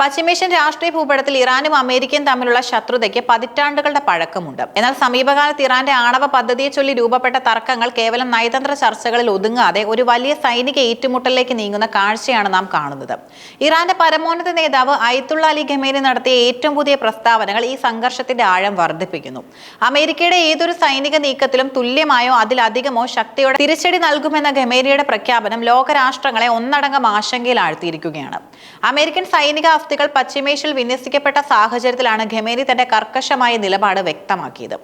പശ്ചിമേഷ്യൻ രാഷ്ട്രീയ ഭൂപടത്തിൽ ഇറാനും അമേരിക്കയും തമ്മിലുള്ള ശത്രുതയ്ക്ക് പതിറ്റാണ്ടുകളുടെ പഴക്കമുണ്ട്. എന്നാൽ സമീപകാലത്ത് ഇറാന്റെ ആണവ പദ്ധതിയെ ചൊല്ലി രൂപപ്പെട്ട തർക്കങ്ങൾ കേവലം നയതന്ത്ര ചർച്ചകളിൽ ഒതുങ്ങാതെ ഒരു വലിയ സൈനിക ഏറ്റുമുട്ടലിലേക്ക് നീങ്ങുന്ന കാഴ്ചയാണ് നാം കാണുന്നത്. ഇറാന്റെ പരമോന്നത നേതാവ് അയത്തുള്ള അലി ഖമേനി നടത്തിയ ഏറ്റവും പുതിയ പ്രസ്താവനകൾ ഈ സംഘർഷത്തിന്റെ ആഴം വർദ്ധിപ്പിക്കുന്നു. അമേരിക്കയുടെ ഏതൊരു സൈനിക നീക്കത്തിലും തുല്യമായോ അതിലധികമോ ശക്തിയോടെ തിരിച്ചടി നൽകുമെന്ന ഖമേനിയുടെ പ്രഖ്യാപനം ലോകരാഷ്ട്രങ്ങളെ ഒന്നടങ്കം ആശങ്കയിലാഴ്ത്തിയിരിക്കുകയാണ്. അമേരിക്കൻ സൈനിക അസ്ഥികൾ പശ്ചിമേഷ്യയിൽ വിന്യസിക്കപ്പെട്ട സാഹചര്യത്തിലാണ് ഖമേനി തന്റെ കർക്കശമായ നിലപാട് വ്യക്തമാക്കിയത്.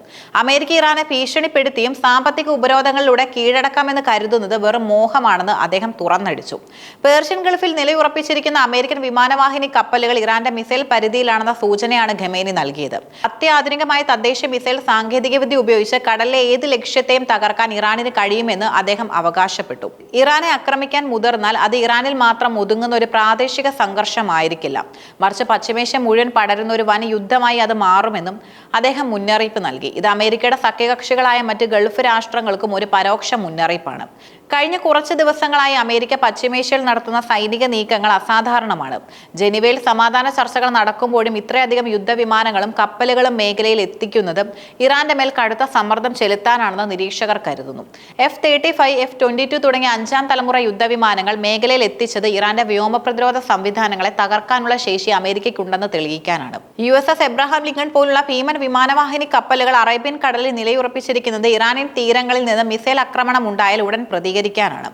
അമേരിക്ക ഇറാനെ ഭീഷണിപ്പെടുത്തിയും സാമ്പത്തിക ഉപരോധങ്ങളിലൂടെ കീഴടക്കാമെന്ന് കരുതുന്നത് വെറും മോഹമാണെന്ന് അദ്ദേഹം തുറന്നടിച്ചു. പേർഷ്യൻ ഗൾഫിൽ നിലയുറപ്പിച്ചിരിക്കുന്ന അമേരിക്കൻ വിമാനവാഹിനി കപ്പലുകൾ ഇറാന്റെ മിസൈൽ പരിധിയിലാണെന്ന സൂചനയാണ് ഖമേനി നൽകിയത്. അത്യാധുനികമായ തദ്ദേശ മിസൈൽ സാങ്കേതികവിദ്യ ഉപയോഗിച്ച് കടലിലെ ഏത് ലക്ഷ്യത്തെയും തകർക്കാൻ ഇറാനിന് കഴിയുമെന്ന് അദ്ദേഹം അവകാശപ്പെട്ടു. ഇറാനെ ആക്രമിക്കാൻ മുതിർന്നാൽ അത് ഇറാനിൽ മാത്രം ഒതുങ്ങുന്ന ഒരു പ്രാദേശിക സംഘർഷമായിരിക്കില്ല. മറിച്ച് പശ്ചിമേഷ്യ മുഴുവൻ പടരുന്ന ഒരു വൻ യുദ്ധമായി അത് മാറുമെന്നും അദ്ദേഹം മുന്നറിയിപ്പ് നൽകി. ഇത് അമേരിക്കയുടെ സഖ്യകക്ഷികളായ മറ്റ് ഗൾഫ് രാഷ്ട്രങ്ങൾക്കും ഒരു പരോക്ഷ മുന്നറിയിപ്പാണ്. കഴിഞ്ഞ കുറച്ച് ദിവസങ്ങളായി അമേരിക്ക പശ്ചിമേഷ്യയിൽ നടത്തുന്ന സൈനിക നീക്കങ്ങൾ അസാധാരണമാണ്. ജനീവയിൽ സമാധാന ചർച്ചകൾ നടക്കുമ്പോഴും ഇത്രയധികം യുദ്ധവിമാനങ്ങളും കപ്പലുകളും മേഖലയിൽ എത്തിക്കുന്നത് ഇറാന്റെ മേൽ കടുത്ത സമ്മർദ്ദം ചെലുത്താനാണെന്ന് നിരീക്ഷകർ കരുതുന്നു. F thirty five F twenty two തുടങ്ങിയ അഞ്ചാം തലമുറ യുദ്ധവിമാനങ്ങൾ മേഖലയിൽ എത്തിച്ചത് ഇറാന്റെ വ്യോമ പ്രതിരോധ സംവിധാനങ്ങളെ തകർക്കാനുള്ള ശേഷി അമേരിക്കയ്ക്കുണ്ടെന്ന് തെളിയിക്കാനാണ്. U S S Abraham Lincoln പോലുള്ള ഭീമൻ വിമാനവാഹിനി കപ്പലുകൾ അറേബ്യൻ കടലിൽ നിലയുറപ്പിച്ചിരിക്കുന്നത് ഇറാനിയൻ തീരങ്ങളിൽ നിന്ന് മിസൈൽ ആക്രമണം ഉണ്ടായാൽ ഉടൻ പ്രതികരിക്കാനാണ്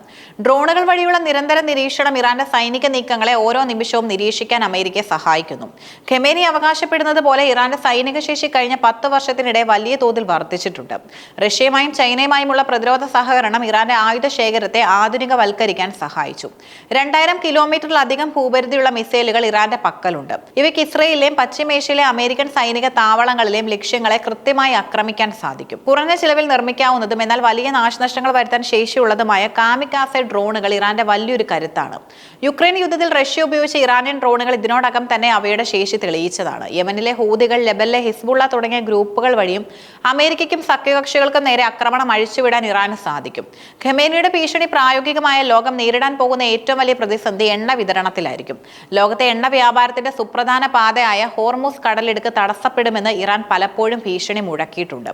ഡ്രോണുകൾ വഴിയുള്ള നിരന്തര നിരീക്ഷണം ഇറാന്റെ സൈനിക നീക്കങ്ങളെ ഓരോ നിമിഷവും നിരീക്ഷിക്കാൻ അമേരിക്കയെ സഹായിക്കുന്നു. ഖെമേനി അവകാശപ്പെടുന്നത് പോലെ ഇറാന്റെ സൈനിക ശേഷി കഴിഞ്ഞ പത്ത് വർഷത്തിനിടെ വലിയ തോതിൽ വർദ്ധിച്ചിട്ടുണ്ട്. റഷ്യയുമായും ചൈനയുമായുമുള്ള പ്രതിരോധ സഹകരണം ഇറാന്റെ ആയുധ ശേഖരത്തെ ആധുനികവൽക്കരിക്കാൻ സഹായിച്ചു. രണ്ടായിരം കിലോമീറ്ററിലധികം ഭൂപരിധിയുള്ള മിസൈലുകൾ ഇറാന്റെ പക്കലുണ്ട്. ഇവയ്ക്ക് ഇസ്രയേലിലെയും പശ്ചിമേഷ്യയിലെ അമേരിക്കൻ സൈനിക താവളങ്ങളിലെയും ലക്ഷ്യങ്ങളെ കൃത്യമായി ആക്രമിക്കാൻ സാധിക്കും. കുറഞ്ഞ ചിലവിൽ നിർമ്മിക്കാവുന്നതും എന്നാൽ വലിയ നാശനഷ്ടങ്ങൾ വരുത്താൻ ശേഷിയുള്ളതുമായ കാമിക്കാസെ ഡ്രോണുകൾ ഇറാന്റെ വലിയൊരു കരുത്താണ്. യുക്രൈൻ യുദ്ധത്തിൽ റഷ്യ ഉപയോഗിച്ച ഇറാനിയൻ ഡ്രോണുകൾ ഇതിനോടകം തന്നെ അവയുടെ ശേഷി തെളിയിച്ചതാണ്. യമനിലെ ഹൂതികൾ ലെബലിലെ ഹിസ്ബുള്ള തുടങ്ങിയ ഗ്രൂപ്പുകൾ വഴിയും അമേരിക്കയ്ക്കും സഖ്യകക്ഷികൾക്കും നേരെ ആക്രമണം അഴിച്ചുവിടാൻ ഇറാന് സാധിക്കും. ഖമേനിയുടെ ഭീഷണി പ്രായോഗികമായ ലോകം നേരിടാൻ പോകുന്ന ഏറ്റവും വലിയ പ്രതിസന്ധി എണ്ണ വിതരണത്തിലായിരിക്കും. ലോകത്തെ എണ്ണ വ്യാപാരത്തിന്റെ സുപ്രധാന പാതയായ ഹോർമൂസ് കടലിടുക്ക് തടസ്സപ്പെടുമെന്ന് ഇറാൻ പലപ്പോഴും ഭീഷണി മുഴക്കിയിട്ടുണ്ട്.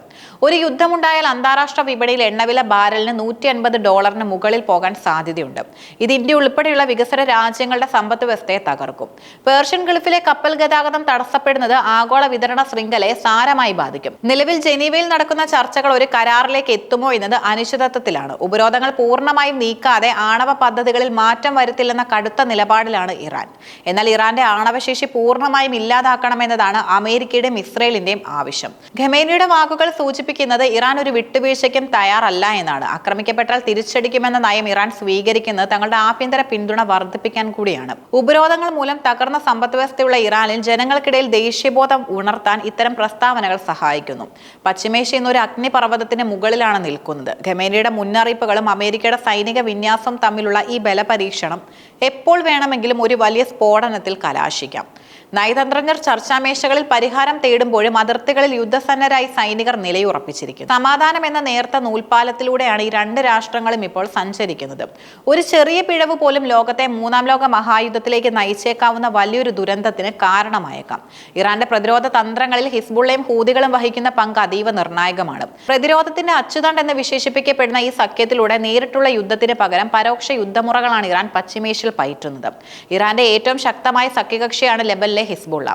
ഒരു യുദ്ധമുണ്ടായാൽ അന്താരാഷ്ട്ര വിപണിയിൽ എണ്ണവില ബാരലിന് നൂറ്റി അൻപത് ഡോളറിന് മുകളിൽ പോകാൻ സാധ്യതയുണ്ട്. ഇത് ഇന്ത്യ ഉൾപ്പെടെയുള്ള വികസന രാജ്യങ്ങളുടെ സമ്പദ് വ്യവസ്ഥയെ തകർക്കും. പേർഷ്യൻ ഗൾഫിലെ കപ്പൽ ഗതാഗതം തടസ്സപ്പെടുന്നത് ആഗോള വിതരണ ശൃംഖലയെ സാരമായി ബാധിക്കും. നിലവിൽ ജനീവയിൽ നടക്കുന്ന ചർച്ചകൾ ഒരു കരാറിലേക്ക് എത്തുമോ എന്നത് അനിശ്ചിതത്വത്തിലാണ്. ഉപരോധങ്ങൾ പൂർണമായും നീക്കാതെ ആണവ പദ്ധതികളിൽ മാറ്റം വരുത്തില്ലെന്ന കടുത്ത നിലപാടിലാണ് ഇറാൻ. എന്നാൽ ഇറാന്റെ ആണവശേഷി പൂർണമായും ഇല്ലാതാക്കണമെന്നതാണ് അമേരിക്കയുടെയും ഇസ്രയേലിന്റെയും ആവശ്യം. ഖമേനിയുടെ വാക്കുകൾ സൂചിപ്പിക്കുന്നത് ഇറാൻ ഒരു വിട്ടുവീഴ്ചയ്ക്കും തയ്യാറല്ല എന്നാണ്. ആക്രമിക്കപ്പെട്ടാൽ തിരിച്ചടിക്കുമെന്ന നയം ഇറാൻ സ്വീകരിക്കുന്നത് തങ്ങളുടെ ആഭ്യന്തര പിന്തുണ വർദ്ധിപ്പിക്കാൻ കൂടിയാണ്. ഉപരോധങ്ങൾ മൂലം തകർന്ന സമ്പദ്വ്യവസ്ഥയുള്ള ഇറാനിൽ ജനങ്ങൾക്കിടയിൽ ദേശീയബോധം ഉണർത്താൻ ഇത്തരം പ്രസ്താവനകൾ സഹായിക്കുന്നു. പശ്ചിമേഷ്യ ഇന്ന് ഒരു അഗ്നിപർവതത്തിന് മുകളിലാണ് നിൽക്കുന്നത്. ഖമേനയുടെ മുന്നറിയിപ്പുകളും അമേരിക്കയുടെ സൈനിക വിന്യാസം തമ്മിലുള്ള ഈ ബലപരീക്ഷണം എപ്പോൾ വേണമെങ്കിലും ഒരു വലിയ സ്ഫോടനത്തിൽ കലാശിക്കാം. നയതന്ത്രജ്ഞർ ചർച്ചാമേശകളിൽ പരിഹാരം തേടുമ്പോഴും അതിർത്തികളിൽ യുദ്ധസന്നരായി സൈനികർ നിലയുറപ്പിച്ചിരിക്കുന്നു. സമാധാനം എന്ന നേർത്ത നൂൽപാലത്തിലൂടെയാണ് ഈ രണ്ട് രാഷ്ട്രങ്ങളും ഇപ്പോൾ സഞ്ചരിക്കുന്നത്. ഒരു ചെറിയ പിഴവ് പോലും ലോകത്തെ മൂന്നാം ലോക മഹായുദ്ധത്തിലേക്ക് നയിച്ചേക്കാവുന്ന വലിയൊരു ദുരന്തത്തിന് കാരണമായേക്കാം. ഇറാന്റെ പ്രതിരോധ തന്ത്രങ്ങളിൽ ഹിസ്ബുള്ളയും ഹൂതികളും വഹിക്കുന്ന പങ്ക് അതീവ നിർണായകമാണ്. പ്രതിരോധത്തിന്റെ അച്ചുതണ്ട് എന്ന് വിശേഷിപ്പിക്കപ്പെടുന്ന ഈ സഖ്യത്തിലൂടെ നേരിട്ടുള്ള യുദ്ധത്തിന് പകരം പരോക്ഷ യുദ്ധമുറകളാണ് ഇറാൻ പശ്ചിമേഷ്യയിൽ പയറ്റുന്നത്. ഇറാന്റെ ഏറ്റവും ശക്തമായ സഖ്യകക്ഷിയാണ് ലെബലിലെ ഹിസ്ബുള്ള.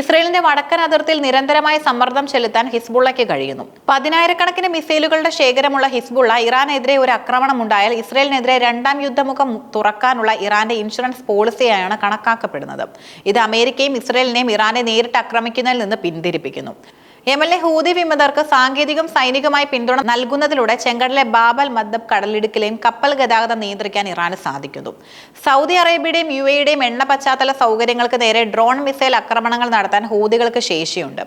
ഇസ്രയേലിന്റെ വടക്കൻ അതിർത്തിയിൽ നിരന്തരമായ സമ്മർദ്ദം ചെലുത്താൻ ഹിസ്ബുള്ളയ്ക്ക് കഴിയുന്നു. പതിനായിരക്കണക്കിന് മിസൈലുകളുടെ ശേഖരമുള്ള ഹിസ്ബുള്ള ഇറാനെതിരെ ഒരു ആക്രമണം ഉണ്ടായാൽ ഇസ്രയേലിനെതിരെ രണ്ടാം യുദ്ധമുഖം തുറക്കാനുള്ള ഇറാന്റെ ഇൻഷുറൻസ് പോളിസിയായാണ് കണക്കാക്കപ്പെടുന്നത്. ഇത് അമേരിക്കയും ഇസ്രയേലിനെയും ഇറാനെ നേരിട്ട് ആക്രമിക്കുന്നതിൽ നിന്ന് പിന്തിരിപ്പിക്കുന്നു. യമനിലെ ഹൂതി വിമതർക്ക് സാങ്കേതികം സൈനികമായി പിന്തുണ നൽകുന്നതിലൂടെ ചെങ്കടലെ ബാബൽ മദ്ദബ് കടലിടുക്കിലെയും കപ്പൽ ഗതാഗതം നിയന്ത്രിക്കാൻ ഇറാന് സാധിക്കുന്നു. സൗദി അറേബ്യയുടെയും യു എയുടെയും എണ്ണ പശ്ചാത്തല സൗകര്യങ്ങൾക്ക് നേരെ ഡ്രോൺ മിസൈൽ ആക്രമണങ്ങൾ നടത്താൻ ഹൂതികൾക്ക് ശേഷിയുണ്ട്.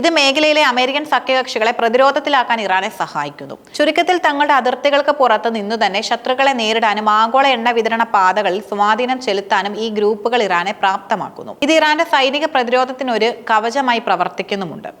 ഇത് മേഖലയിലെ അമേരിക്കൻ സഖ്യകക്ഷികളെ പ്രതിരോധത്തിലാക്കാൻ ഇറാനെ സഹായിക്കുന്നു. ചുരുക്കത്തിൽ തങ്ങളുടെ അതിർത്തികൾക്ക് പുറത്ത് നിന്നു തന്നെ ശത്രുക്കളെ നേരിടാനും ആഗോള എണ്ണ വിതരണ പാതകളിൽ സ്വാധീനം ചെലുത്താനും ഈ ഗ്രൂപ്പുകൾ ഇറാനെ പ്രാപ്തമാക്കുന്നു. ഇത് ഇറാന്റെ സൈനിക പ്രതിരോധത്തിനൊരു കവചമായി പ്രവർത്തിക്കുന്നുമുണ്ട്.